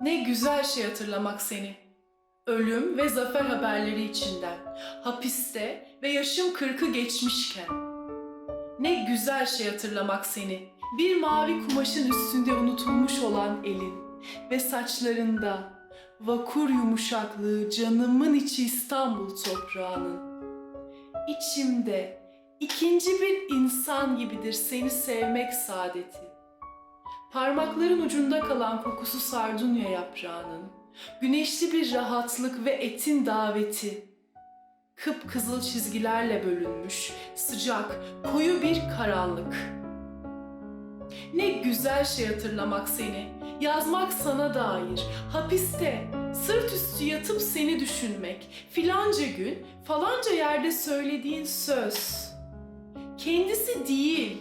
Ne güzel şey hatırlamak seni. Ölüm ve zafer haberleri içinden. Hapiste ve yaşım kırkı geçmişken. Ne güzel şey hatırlamak seni. Bir mavi kumaşın üstünde unutulmuş olan elin ve saçlarında vakur yumuşaklığı canımın içi İstanbul toprağının. İçimde ikinci bir insan gibidir seni sevmek saadeti. Parmakların ucunda kalan kokusu sardunya yaprağının, güneşli bir rahatlık ve etin daveti. Kıpkızıl çizgilerle bölünmüş, sıcak, koyu bir karanlık. Ne güzel şey hatırlamak seni, yazmak sana dair, hapiste, sırt üstü yatıp seni düşünmek, filanca gün, falanca yerde söylediğin söz. Kendisi değil,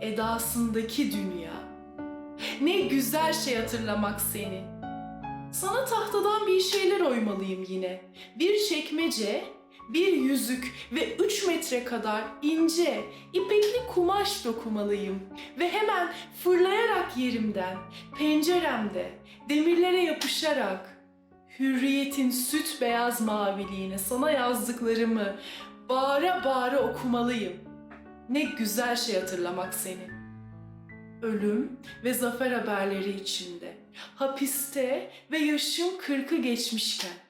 edasındaki dünya. Ne güzel şey hatırlamak seni. Sana tahtadan bir şeyler oymalıyım yine. Bir çekmece, bir yüzük ve üç metre kadar ince, ipekli kumaş dokumalıyım. Ve hemen fırlayarak yerimden, penceremde, demirlere yapışarak, hürriyetin süt beyaz maviliğine sana yazdıklarımı bağıra bağıra okumalıyım. Ne güzel şey hatırlamak seni ölüm ve zafer haberleri içinde, hapiste ve yaşım kırkı geçmişken.